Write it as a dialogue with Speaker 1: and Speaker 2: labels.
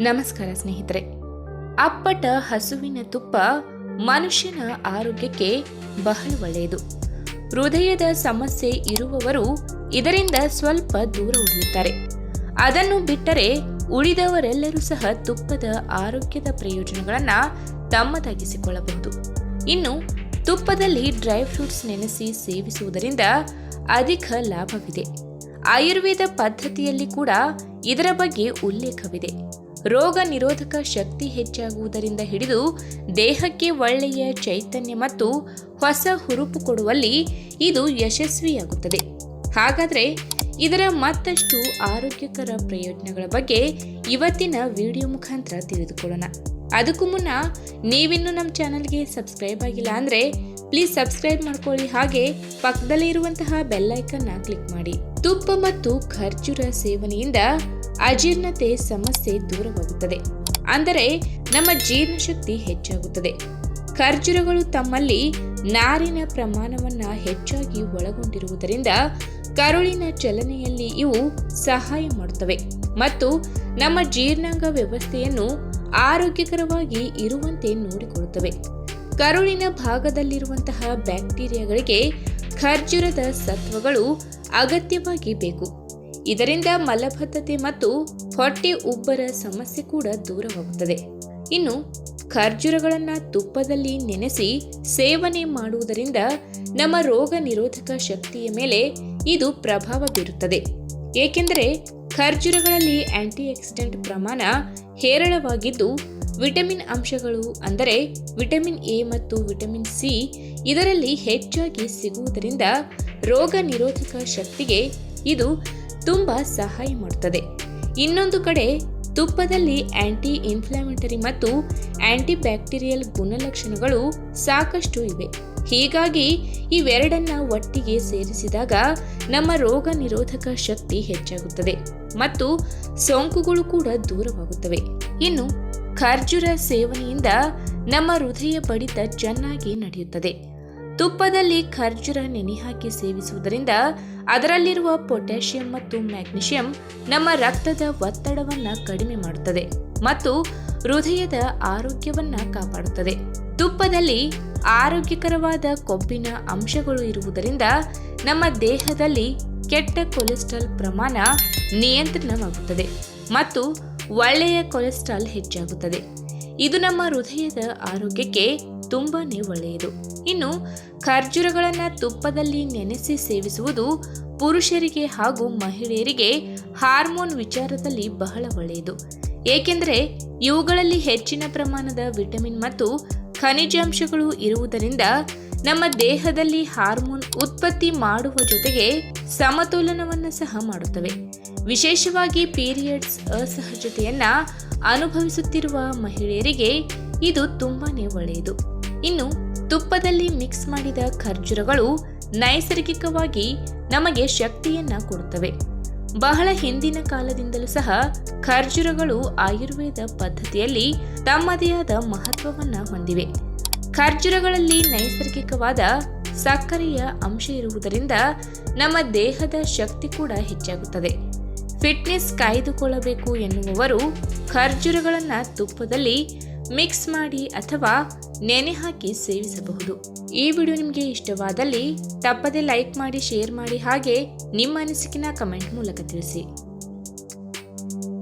Speaker 1: ನಮಸ್ಕಾರ ಸ್ನೇಹಿತರೆ. ಅಪ್ಪಟ ಹಸುವಿನ ತುಪ್ಪ ಮನುಷ್ಯನ ಆರೋಗ್ಯಕ್ಕೆ ಬಹಳ ಒಳ್ಳೆಯದು. ಹೃದಯದ ಸಮಸ್ಯೆ ಇರುವವರು ಇದರಿಂದ ಸ್ವಲ್ಪ ದೂರ ಉಳಿಯುತ್ತಾರೆ. ಅದನ್ನು ಬಿಟ್ಟರೆ ಉಳಿದವರೆಲ್ಲರೂ ಸಹ ತುಪ್ಪದ ಆರೋಗ್ಯದ ಪ್ರಯೋಜನಗಳನ್ನು ತಮ್ಮದಾಗಿಸಿಕೊಳ್ಳಬಹುದು. ಇನ್ನು ತುಪ್ಪದಲ್ಲಿ ಡ್ರೈ ಫ್ರೂಟ್ಸ್ ನೆನೆಸಿ ಸೇವಿಸುವುದರಿಂದ ಅಧಿಕ ಲಾಭವಿದೆ. ಆಯುರ್ವೇದ ಪದ್ಧತಿಯಲ್ಲಿ ಕೂಡ ಇದರ ಬಗ್ಗೆ ಉಲ್ಲೇಖವಿದೆ. ರೋಗ ನಿರೋಧಕ ಶಕ್ತಿ ಹೆಚ್ಚಾಗುವುದರಿಂದ ಹಿಡಿದು ದೇಹಕ್ಕೆ ಒಳ್ಳೆಯ ಚೈತನ್ಯ ಮತ್ತು ಹೊಸ ಹುರುಪು ಕೊಡುವಲ್ಲಿ ಇದು ಯಶಸ್ವಿಯಾಗುತ್ತದೆ. ಹಾಗಾದರೆ ಇದರ ಮತ್ತಷ್ಟು ಆರೋಗ್ಯಕರ ಪ್ರಯೋಜನಗಳ ಬಗ್ಗೆ ಇವತ್ತಿನ ವಿಡಿಯೋ ಮುಖಾಂತರ ತಿಳಿದುಕೊಳ್ಳೋಣ. ಅದಕ್ಕೂ ಮುನ್ನ ನೀವಿನ್ನೂ ನಮ್ಮ ಚಾನಲ್ಗೆ ಸಬ್ಸ್ಕ್ರೈಬ್ ಆಗಿಲ್ಲ ಅಂದರೆ ಪ್ಲೀಸ್ ಸಬ್ಸ್ಕ್ರೈಬ್ ಮಾಡ್ಕೊಳ್ಳಿ. ಹಾಗೆ ಪಕ್ಕದಲ್ಲಿ ಇರುವಂತಹ ಬೆಲ್ಲೈಕನ್ನ ಕ್ಲಿಕ್ ಮಾಡಿ. ತುಪ್ಪ ಮತ್ತು ಖರ್ಜೂರ ಸೇವನೆಯಿಂದ ಅಜೀರ್ಣತೆ ಸಮಸ್ಯೆ ದೂರವಾಗುತ್ತದೆ. ಅಂದರೆ ನಮ್ಮ ಜೀರ್ಣಶಕ್ತಿ ಹೆಚ್ಚಾಗುತ್ತದೆ. ಖರ್ಜೂರಗಳು ತಮ್ಮಲ್ಲಿ ನಾರಿನ ಪ್ರಮಾಣವನ್ನು ಹೆಚ್ಚಾಗಿ ಒಳಗೊಂಡಿರುವುದರಿಂದ ಕರುಳಿನ ಚಲನೆಯಲ್ಲಿ ಇವು ಸಹಾಯ ಮಾಡುತ್ತವೆ. ಮತ್ತು ನಮ್ಮ ಜೀರ್ಣಾಂಗ ವ್ಯವಸ್ಥೆಯನ್ನು ಆರೋಗ್ಯಕರವಾಗಿ ಇರುವಂತೆ ನೋಡಿಕೊಳ್ಳುತ್ತವೆ. ಕರುಳಿನ ಭಾಗದಲ್ಲಿರುವಂತಹ ಬ್ಯಾಕ್ಟೀರಿಯಾಗಳಿಗೆ ಖರ್ಜೂರದ ಸತ್ವಗಳು ಅಗತ್ಯವಾಗಿ ಬೇಕು. ಇದರಿಂದ ಮಲಬದ್ಧತೆ ಮತ್ತು ಹೊಟ್ಟೆ ಉಬ್ಬರ ಸಮಸ್ಯೆ ಕೂಡ ದೂರವಾಗುತ್ತದೆ. ಇನ್ನು ಖರ್ಜೂರಗಳನ್ನು ತುಪ್ಪದಲ್ಲಿ ನೆನೆಸಿ ಸೇವನೆ ಮಾಡುವುದರಿಂದ ನಮ್ಮ ರೋಗ ನಿರೋಧಕ ಶಕ್ತಿಯ ಮೇಲೆ ಇದು ಪ್ರಭಾವ ಬೀರುತ್ತದೆ. ಏಕೆಂದರೆ ಖರ್ಜೂರಗಳಲ್ಲಿ ಆಂಟಿ ಆಕ್ಸಿಡೆಂಟ್ ಪ್ರಮಾಣ ಹೇರಳವಾಗಿದ್ದು, ವಿಟಮಿನ್ ಅಂಶಗಳು ಅಂದರೆ ವಿಟಮಿನ್ ಎ ಮತ್ತು ವಿಟಮಿನ್ ಸಿ ಇದರಲ್ಲಿ ಹೆಚ್ಚಾಗಿ ಸಿಗುವುದರಿಂದ ರೋಗ ನಿರೋಧಕ ಶಕ್ತಿಗೆ ಇದು ತುಂಬ ಸಹಾಯ ಮಾಡುತ್ತದೆ ಇನ್ನೊಂದು ಕಡೆ, ತುಪ್ಪದಲ್ಲಿ ಆಂಟಿ ಇನ್ಫ್ಲಾಮೇಟರಿ ಮತ್ತು ಆಂಟಿ ಬ್ಯಾಕ್ಟೀರಿಯಲ್ ಗುಣಲಕ್ಷಣಗಳು ಸಾಕಷ್ಟು ಇವೆ. ಹೀಗಾಗಿ ಇವೆರಡನ್ನ ಒಟ್ಟಿಗೆ ಸೇರಿಸಿದಾಗ ನಮ್ಮ ರೋಗ ನಿರೋಧಕ ಶಕ್ತಿ ಹೆಚ್ಚಾಗುತ್ತದೆ ಮತ್ತು ಸೋಂಕುಗಳು ಕೂಡ ದೂರವಾಗುತ್ತವೆ. ಇನ್ನು ಖರ್ಜೂರ ಸೇವನೆಯಿಂದ ನಮ್ಮ ಹೃದಯ ಬಡಿತ ಚೆನ್ನಾಗಿ ನಡೆಯುತ್ತದೆ. ತುಪ್ಪದಲ್ಲಿ ಖರ್ಜೂರ ನೆನೆ ಹಾಕಿ ಸೇವಿಸುವುದರಿಂದ ಅದರಲ್ಲಿರುವ ಪೊಟ್ಯಾಷಿಯಂ ಮತ್ತು ಮ್ಯಾಗ್ನೀಷಿಯಂ ನಮ್ಮ ರಕ್ತದ ಒತ್ತಡವನ್ನು ಕಡಿಮೆ ಮಾಡುತ್ತದೆ ಮತ್ತು ಹೃದಯದ ಆರೋಗ್ಯವನ್ನು ಕಾಪಾಡುತ್ತದೆ. ತುಪ್ಪದಲ್ಲಿ ಆರೋಗ್ಯಕರವಾದ ಕೊಬ್ಬಿನ ಅಂಶಗಳು ಇರುವುದರಿಂದ ನಮ್ಮ ದೇಹದಲ್ಲಿ ಕೆಟ್ಟ ಕೊಲೆಸ್ಟ್ರಾಲ್ ಪ್ರಮಾಣ ನಿಯಂತ್ರಣವಾಗುತ್ತದೆ ಮತ್ತು ಒಳ್ಳೆಯ ಕೊಲೆಸ್ಟ್ರಾಲ್ ಹೆಚ್ಚಾಗುತ್ತದೆ. ಇದು ನಮ್ಮ ಹೃದಯದ ಆರೋಗ್ಯಕ್ಕೆ ತುಂಬಾನೇ ಒಳ್ಳೆಯದು. ಇನ್ನು ಖರ್ಜೂರಗಳನ್ನು ತುಪ್ಪದಲ್ಲಿ ನೆನೆಸಿ ಸೇವಿಸುವುದು ಪುರುಷರಿಗೆ ಹಾಗೂ ಮಹಿಳೆಯರಿಗೆ ಹಾರ್ಮೋನ್ ವಿಚಾರದಲ್ಲಿ ಬಹಳ ಒಳ್ಳೆಯದು. ಏಕೆಂದರೆ ಇವುಗಳಲ್ಲಿ ಹೆಚ್ಚಿನ ಪ್ರಮಾಣದ ವಿಟಮಿನ್ ಮತ್ತು ಖನಿಜಾಂಶಗಳು ಇರುವುದರಿಂದ ನಮ್ಮ ದೇಹದಲ್ಲಿ ಹಾರ್ಮೋನ್ ಉತ್ಪತ್ತಿ ಮಾಡುವ ಜೊತೆಗೆ ಸಮತೋಲನವನ್ನು ಸಹ ಮಾಡುತ್ತವೆ. ವಿಶೇಷವಾಗಿ ಪೀರಿಯಡ್ಸ್ ಅಸಹಜತೆಯನ್ನು ಅನುಭವಿಸುತ್ತಿರುವ ಮಹಿಳೆಯರಿಗೆ ಇದು ತುಂಬಾನೇ ಒಳ್ಳೆಯದು. ಇನ್ನು ತುಪ್ಪದಲ್ಲಿ ಮಿಕ್ಸ್ ಮಾಡಿದ ಖರ್ಜೂರಗಳು ನೈಸರ್ಗಿಕವಾಗಿ ನಮಗೆ ಶಕ್ತಿಯನ್ನು ಕೊಡುತ್ತವೆ. ಬಹಳ ಹಿಂದಿನ ಕಾಲದಿಂದಲೂ ಸಹ ಖರ್ಜೂರಗಳು ಆಯುರ್ವೇದ ಪದ್ಧತಿಯಲ್ಲಿ ತಮ್ಮದೇ ಆದ ಮಹತ್ವವನ್ನು ಹೊಂದಿವೆ. ಖರ್ಜೂರಗಳಲ್ಲಿ ನೈಸರ್ಗಿಕವಾದ ಸಕ್ಕರೆಯ ಅಂಶ ಇರುವುದರಿಂದ ನಮ್ಮ ದೇಹದ ಶಕ್ತಿ ಕೂಡ ಹೆಚ್ಚಾಗುತ್ತದೆ. ಫಿಟ್ನೆಸ್ ಕಾಯ್ದುಕೊಳ್ಳಬೇಕು ಎನ್ನುವವರು ಖರ್ಜೂರಗಳನ್ನು ತುಪ್ಪದಲ್ಲಿ ಮಿಕ್ಸ್ ಮಾಡಿ ಅಥವಾ ನೆನೆ ಹಾಕಿ ಸೇವಿಸಬಹುದು. ಈ ವಿಡಿಯೋ ನಿಮಗೆ ಇಷ್ಟವಾದಲ್ಲಿ ತಪ್ಪದೆ ಲೈಕ್ ಮಾಡಿ, ಶೇರ್ ಮಾಡಿ ಹಾಗೆ ನಿಮ್ಮ ಅನಿಸಿಕೆನ ಕಮೆಂಟ್ ಮೂಲಕ ತಿಳಿಸಿ.